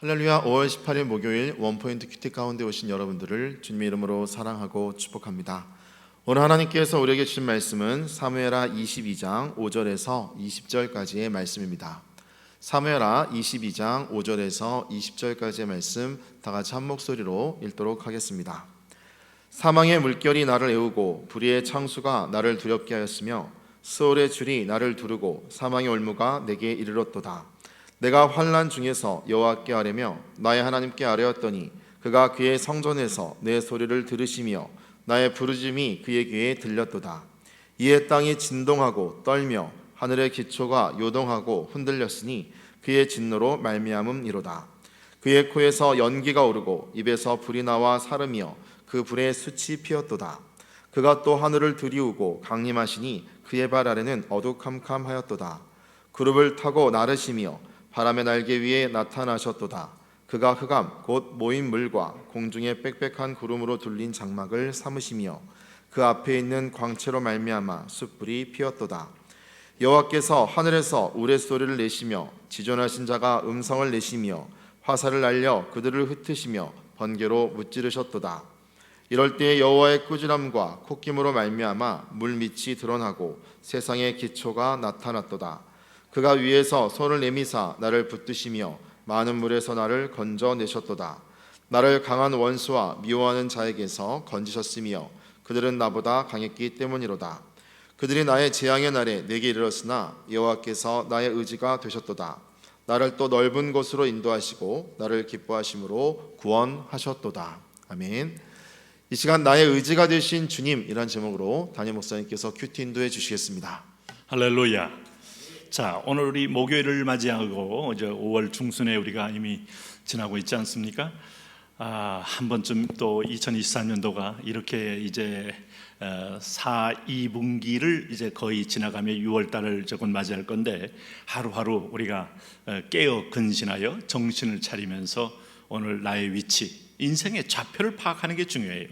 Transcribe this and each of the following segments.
할렐루야 5월 18일 목요일 원포인트 큐티 가운데 오신 여러분들을 주님의 이름으로 사랑하고 축복합니다. 오늘 하나님께서 우리에게 주신 말씀은 사무엘하 22장 5절에서 20절까지의 말씀입니다. 사무엘하 22장 5절에서 20절까지의 말씀 다 같이 한 목소리로 읽도록 하겠습니다. 사망의 물결이 나를 애우고 불의의 창수가 나를 두렵게 하였으며 스올의 줄이 나를 두르고 사망의 올무가 내게 이르렀도다. 내가 환란 중에서 여호와께 아뢰며 나의 하나님께 아뢰었더니 그가 그의 성전에서 내 소리를 들으시며 나의 부르짐이 그의 귀에 들렸도다. 이에 땅이 진동하고 떨며 하늘의 기초가 요동하고 흔들렸으니 그의 진노로 말미암음이로다. 그의 코에서 연기가 오르고 입에서 불이 나와 사르며 그 불에 숯이 피었도다. 그가 또 하늘을 들이우고 강림하시니 그의 발 아래는 어두캄캄하였도다. 그룹을 타고 나르시며 바람의 날개 위에 나타나셨도다. 그가 흑암 곧 모인 물과 공중의 빽빽한 구름으로 둘린 장막을 삼으시며 그 앞에 있는 광채로 말미암아 숯불이 피었도다. 여호와께서 하늘에서 우레소리를 내시며 지존하신 자가 음성을 내시며 화살을 날려 그들을 흩으시며 번개로 무찌르셨도다. 이럴 때에 여호와의 꾸지람과 콧김으로 말미암아 물 밑이 드러나고 세상의 기초가 나타났도다. 그가 위에서 손을 내미사 나를 붙드시며 많은 물에서 나를 건져내셨도다. 나를 강한 원수와 미워하는 자에게서 건지셨으며 그들은 나보다 강했기 때문이로다. 그들이 나의 재앙의 날에 내게 이르렀으나 여호와께서 나의 의지가 되셨도다. 나를 또 넓은 곳으로 인도하시고 나를 기뻐하심으로 구원하셨도다. 아멘. 이 시간 나의 의지가 되신 주님이란 제목으로 담임 목사님께서 큐티 인도해 주시겠습니다. 할렐루야. 자, 오늘 우리 목요일을 맞이하고 이제 5월 중순에 우리가 이미 지나고 있지 않습니까? 아, 한 번쯤 또 2024년도가 이렇게 이제 어, 4, 2분기를 이제 거의 지나가며 6월 달을 조금 맞이할 건데 하루하루 우리가 어, 깨어 근신하여 정신을 차리면서 오늘 나의 위치, 인생의 좌표를 파악하는 게 중요해요.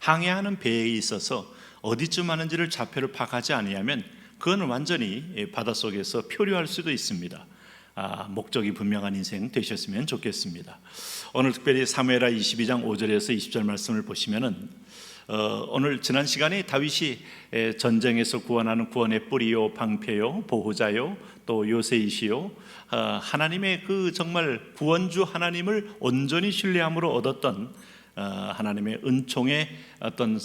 항해하는 배에 있어서 어디쯤 하는지를 좌표를 파악하지 아니하면 그거는 완전히 바닷속에서 표류할 수도 있습니다. 아, 목적이 분명한 인생 되셨으면 좋겠습니다. 오늘 특별히 사무엘하 22장 5절에서 20절 말씀을 보시면은 어, 오늘 지난 시간에 다윗이 에, 전쟁에서 구원하는 구원의 뿌리요 방패요 보호자요 또 요새이시요 어, 하나님의 그 정말 구원주 하나님을 온전히 신뢰함으로 얻었던 어, 하나님의 은총의 어떤 어,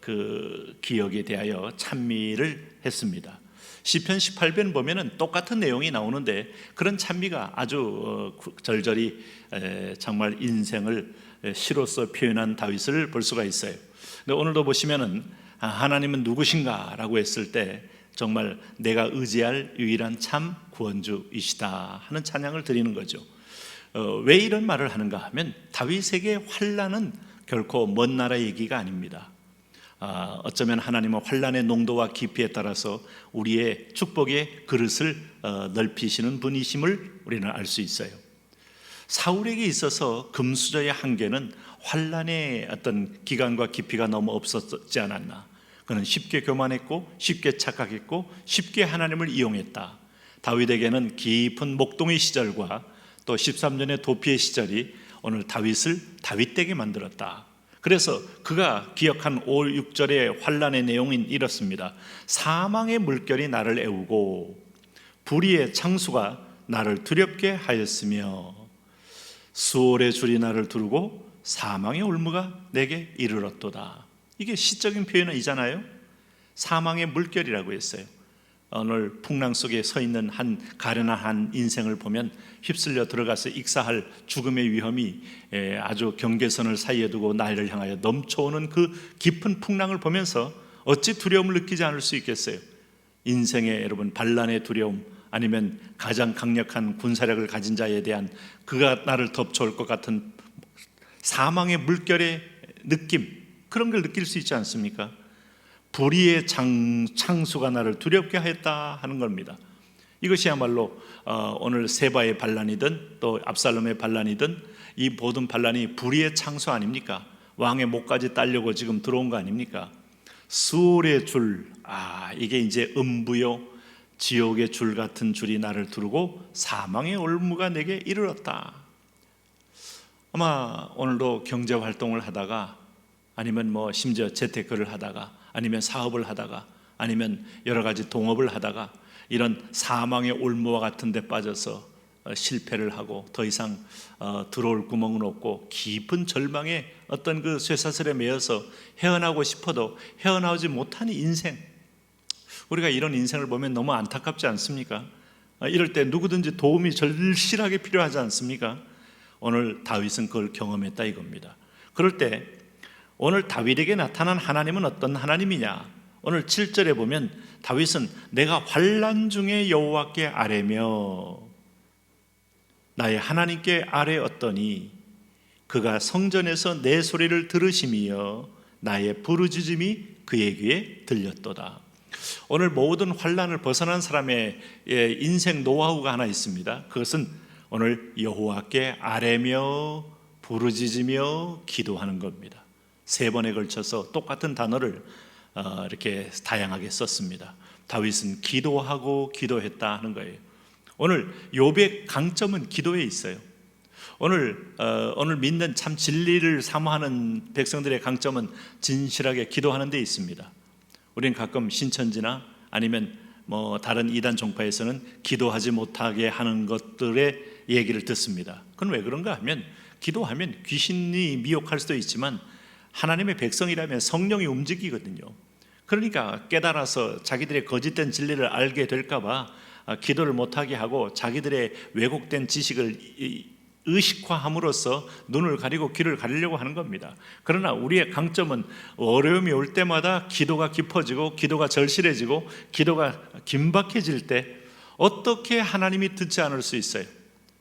그 기억에 대하여 찬미를 했습니다. 시편 18편 보면은 똑같은 내용이 나오는데 그런 찬미가 아주 어, 구- 절절히 에, 정말 인생을 에, 시로서 표현한 다윗을 볼 수가 있어요. 근데 오늘도 보시면은 아, 하나님은 누구신가라고 했을 때 정말 내가 의지할 유일한 참 구원주이시다 하는 찬양을 드리는 거죠. 어, 왜 이런 말을 하는가 하면 다윗에게 환란은 결코 먼 나라 얘기가 아닙니다. 아, 어쩌면 하나님은 환란의 농도와 깊이에 따라서 우리의 축복의 그릇을 어, 넓히시는 분이심을 우리는 알 수 있어요. 사울에게 있어서 금수저의 한계는 환란의 어떤 기간과 깊이가 너무 없었지 않았나. 그는 쉽게 교만했고 쉽게 착각했고 쉽게 하나님을 이용했다. 다윗에게는 깊은 목동의 시절과 또 13년의 도피의 시절이 오늘 다윗을 다윗되게 만들었다. 그래서 그가 기억한 5, 6절의 환란의 내용인 이렇습니다. 사망의 물결이 나를 애우고 불의의 창수가 나를 두렵게 하였으며 수월의 줄이 나를 두르고 사망의 올무가 내게 이르렀도다. 이게 시적인 표현이잖아요. 사망의 물결이라고 했어요. 오늘 풍랑 속에 서 있는 한 가련한 한 인생을 보면 휩쓸려 들어가서 익사할 죽음의 위험이 에, 아주 경계선을 사이에 두고 나를 향하여 넘쳐오는 그 깊은 풍랑을 보면서 어찌 두려움을 느끼지 않을 수 있겠어요? 인생의 여러분 반란의 두려움 아니면 가장 강력한 군사력을 가진 자에 대한 그가 나를 덮쳐올 것 같은 사망의 물결의 느낌 그런 걸 느낄 수 있지 않습니까? 불의의 장, 창수가 나를 두렵게 하였다 하는 겁니다. 이것이야말로 어, 오늘 세바의 반란이든 또 압살롬의 반란이든 이 모든 반란이 불의의 창수 아닙니까? 왕의 목까지 딸려고 지금 들어온 거 아닙니까? 수월의 줄, 아 이게 이제 음부요 지옥의 줄 같은 줄이 나를 두르고 사망의 올무가 내게 이르렀다. 아마 오늘도 경제 활동을 하다가 아니면 뭐 심지어 재테크를 하다가 아니면 사업을 하다가 아니면 여러 가지 동업을 하다가 이런 사망의 올무와 같은 데 빠져서 어, 실패를 하고 더 이상 어, 들어올 구멍은 없고 깊은 절망의 어떤 그 쇠사슬에 매여서 헤어나고 싶어도 헤어나오지 못하는 인생 우리가 이런 인생을 보면 너무 안타깝지 않습니까? 아, 이럴 때 누구든지 도움이 절실하게 필요하지 않습니까? 오늘 다윗은 그걸 경험했다 이겁니다. 그럴 때 오늘 다윗에게 나타난 하나님은 어떤 하나님이냐? 오늘 7절에 보면 다윗은 내가 환란 중에 여호와께 아뢰며 나의 하나님께 아뢰었더니 그가 성전에서 내 소리를 들으시며 나의 부르짖음이 그의 귀에 들렸도다. 오늘 모든 환란을 벗어난 사람의 예, 인생 노하우가 하나 있습니다. 그것은 오늘 여호와께 아뢰며 부르짖으며 기도하는 겁니다. 세 번에 걸쳐서 똑같은 단어를 어, 이렇게 다양하게 썼습니다. 다윗은 기도하고 기도했다 하는 거예요. 오늘 욥의 강점은 기도에 있어요. 오늘 어, 오늘 믿는 참 진리를 사모하는 백성들의 강점은 진실하게 기도하는 데 있습니다. 우리는 가끔 신천지나 아니면 뭐 다른 이단 종파에서는 기도하지 못하게 하는 것들의 얘기를 듣습니다. 그건 왜 그런가 하면 기도하면 귀신이 미혹할 수도 있지만 하나님의 백성이라면 성령이 움직이거든요. 그러니까 깨달아서 자기들의 거짓된 진리를 알게 될까봐 아, 기도를 못하게 하고 자기들의 왜곡된 지식을 의식화함으로써 눈을 가리고 귀를 가리려고 하는 겁니다. 그러나 우리의 강점은 어려움이 올 때마다 기도가 깊어지고 기도가 절실해지고 기도가 긴박해질 때 어떻게 하나님이 듣지 않을 수 있어요?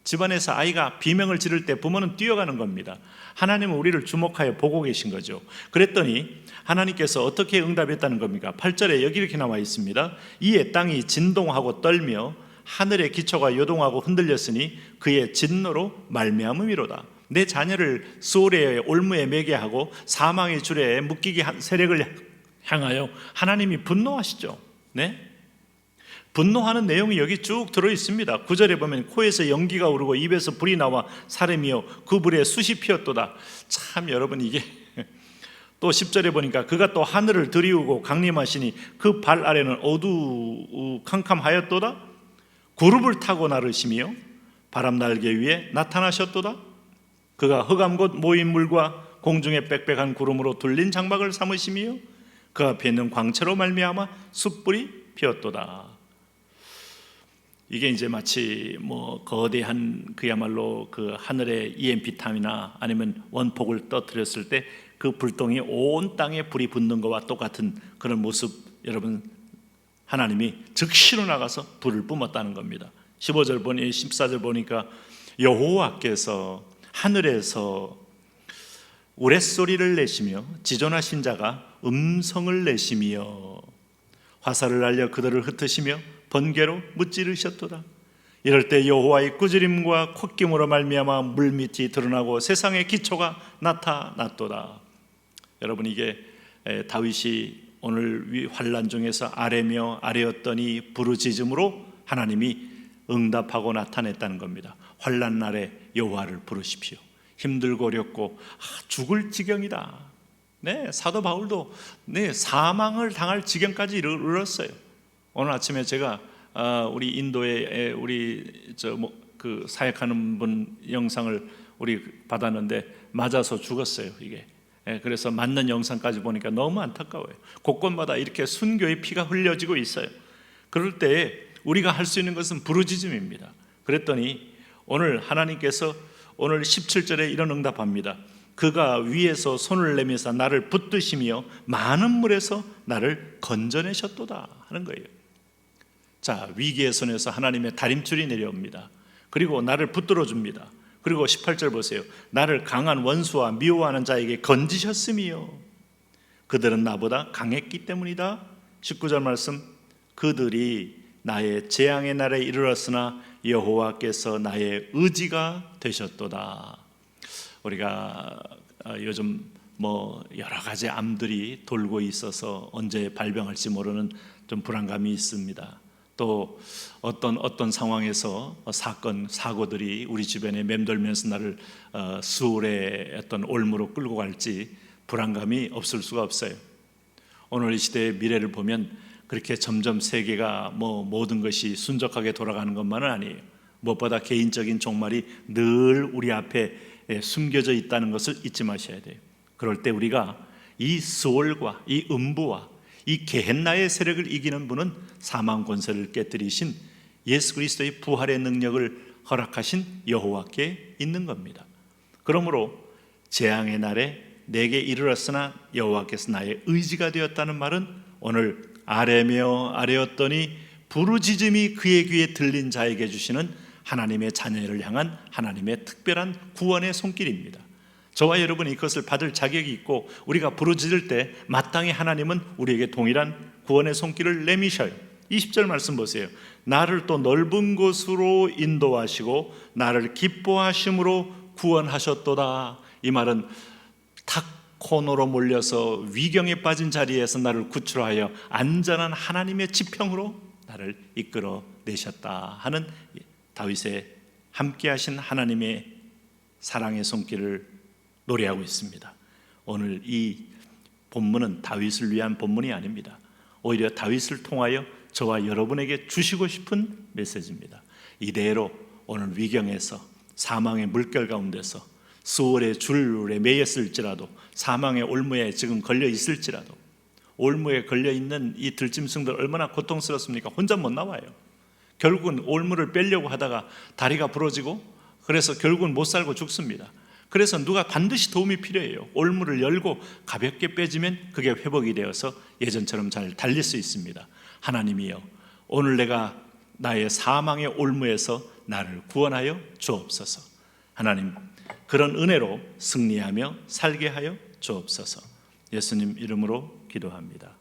집안에서 아이가 비명을 지를 때 부모는 뛰어가는 겁니다. 하나님은 우리를 주목하여 보고 계신 거죠. 그랬더니 하나님께서 어떻게 응답했다는 겁니까? 8절에 여기 이렇게 나와 있습니다. 이에 땅이 진동하고 떨며 하늘의 기초가 요동하고 흔들렸으니 그의 진노로 말미암음이로다. 내 자녀를 수월의 올무에 매게 하고 사망의 줄에 묶이게 한 세력을 향하여 하나님이 분노하시죠. 네? 분노하는 내용이 여기 쭉 들어 있습니다. 구절에 보면 코에서 연기가 오르고 입에서 불이 나와 사람이요 그 불에 숯이 피었도다. 참 여러분 이게 또 10절에 보니까 그가 또 하늘을 들이우고 강림하시니 그 발 아래는 어두캄캄하였도다. 구룹을 타고 나르시며 바람 날개 위에 나타나셨도다. 그가 흑암 곳 모인 물과 공중에 빽빽한 구름으로 둘린 장막을 삼으시며 그 앞에 있는 광채로 말미암아 숯불이 피었도다. 이게 이제 마치 뭐 거대한 그야말로 그 하늘의 EMP탄이나 아니면 원폭을 떠뜨렸을 때 그 불똥이 온 땅에 불이 붙는 것과 똑같은 그런 모습 여러분 하나님이 즉시로 나가서 불을 뿜었다는 겁니다. 15절 보니 14절 보니까 여호와께서 하늘에서 우레소리를 내시며 지존하신 자가 음성을 내시며 화살을 날려 그들을 흩으시며 번개로 무찌르셨도다. 이럴 때 여호와의 꾸지림과 콧김으로 말미암아 물밑이 드러나고 세상의 기초가 나타났도다. 여러분 이게 다윗이 오늘 환란 중에서 아뢰며 아뢰었더니 부르짖음으로 하나님이 응답하고 나타냈다는 겁니다. 환란 날에 여호와를 부르십시오. 힘들고 어렵고 아, 죽을 지경이다. 네, 사도 바울도 네, 사망을 당할 지경까지 이르렀어요. 오늘 아침에 제가 아, 우리 인도에 우리 저뭐그 사역하는 분 영상을 우리 받았는데 맞아서 죽었어요 이게. 예, 그래서 맞는 영상까지 보니까 너무 안타까워요. 곳곳마다 이렇게 순교의 피가 흘려지고 있어요. 그럴 때 우리가 할 수 있는 것은 부르짖음입니다. 그랬더니 오늘 하나님께서 오늘 17절에 이런 응답합니다. 그가 위에서 손을 내면서 나를 붙드시며 많은 물에서 나를 건져내셨도다 하는 거예요. 자, 위기의 손에서 하나님의 다림줄이 내려옵니다. 그리고 나를 붙들어 줍니다. 그리고 18절 보세요. 나를 강한 원수와 미워하는 자에게 건지셨으며 그들은 나보다 강했기 때문이다. 19절 말씀 그들이 나의 재앙의 날에 이르렀으나 여호와께서 나의 의지가 되셨도다. 우리가 어, 요즘 뭐 여러 가지 암들이 돌고 있어서 언제 발병할지 모르는 좀 불안감이 있습니다. 또 어떤 어떤 상황에서 사건 사고들이 우리 주변에 맴돌면서 나를 어, 수월의 어떤 올무로 끌고 갈지 불안감이 없을 수가 없어요. 오늘 이 시대의 미래를 보면 그렇게 점점 세계가 뭐 모든 것이 순적하게 돌아가는 것만은 아니에요. 무엇보다 개인적인 종말이 늘 우리 앞에 예, 숨겨져 있다는 것을 잊지 마셔야 돼요. 그럴 때 우리가 이 수월과 이 음부와 이 게헨나의 세력을 이기는 분은 사망 권세를 깨뜨리신 예수 그리스도의 부활의 능력을 허락하신 여호와께 있는 겁니다. 그러므로 재앙의 날에 내게 이르렀으나 여호와께서 나의 의지가 되었다는 말은 오늘 아뢰며 아뢰었더니 부르짖음이 그의 귀에 들린 자에게 주시는 하나님의 자녀를 향한 하나님의 특별한 구원의 손길입니다. 저와 여러분이 이것을 받을 자격이 있고 우리가 부르짖을 때 마땅히 하나님은 우리에게 동일한 구원의 손길을 내미셔요. 20절 말씀 보세요. 나를 또 넓은 곳으로 인도하시고 나를 기뻐하심으로 구원하셨도다. 이 말은 탁 코너로 몰려서 위경에 빠진 자리에서 나를 구출하여 안전한 하나님의 지평으로 나를 이끌어 내셨다 하는 다윗의 함께하신 하나님의 사랑의 손길을 노래하고 있습니다. 오늘 이 본문은 다윗을 위한 본문이 아닙니다. 오히려 다윗을 통하여 저와 여러분에게 주시고 싶은 메시지입니다. 이대로 오늘 위경에서 사망의 물결 가운데서 수월의 줄에 매였을지라도 사망의 올무에 지금 걸려 있을지라도 올무에 걸려 있는 이 들짐승들 얼마나 고통스럽습니까? 혼자 못 나와요. 결국은 올무를 빼려고 하다가 다리가 부러지고 그래서 결국은 못 살고 죽습니다. 그래서 누가 반드시 도움이 필요해요. 올무를 열고 가볍게 빼지면 그게 회복이 되어서 예전처럼 잘 달릴 수 있습니다. 하나님이여, 오늘 내가 나의 사망의 올무에서 나를 구원하여 주옵소서. 하나님, 그런 은혜로 승리하며 살게 하여 주옵소서. 예수님 이름으로 기도합니다.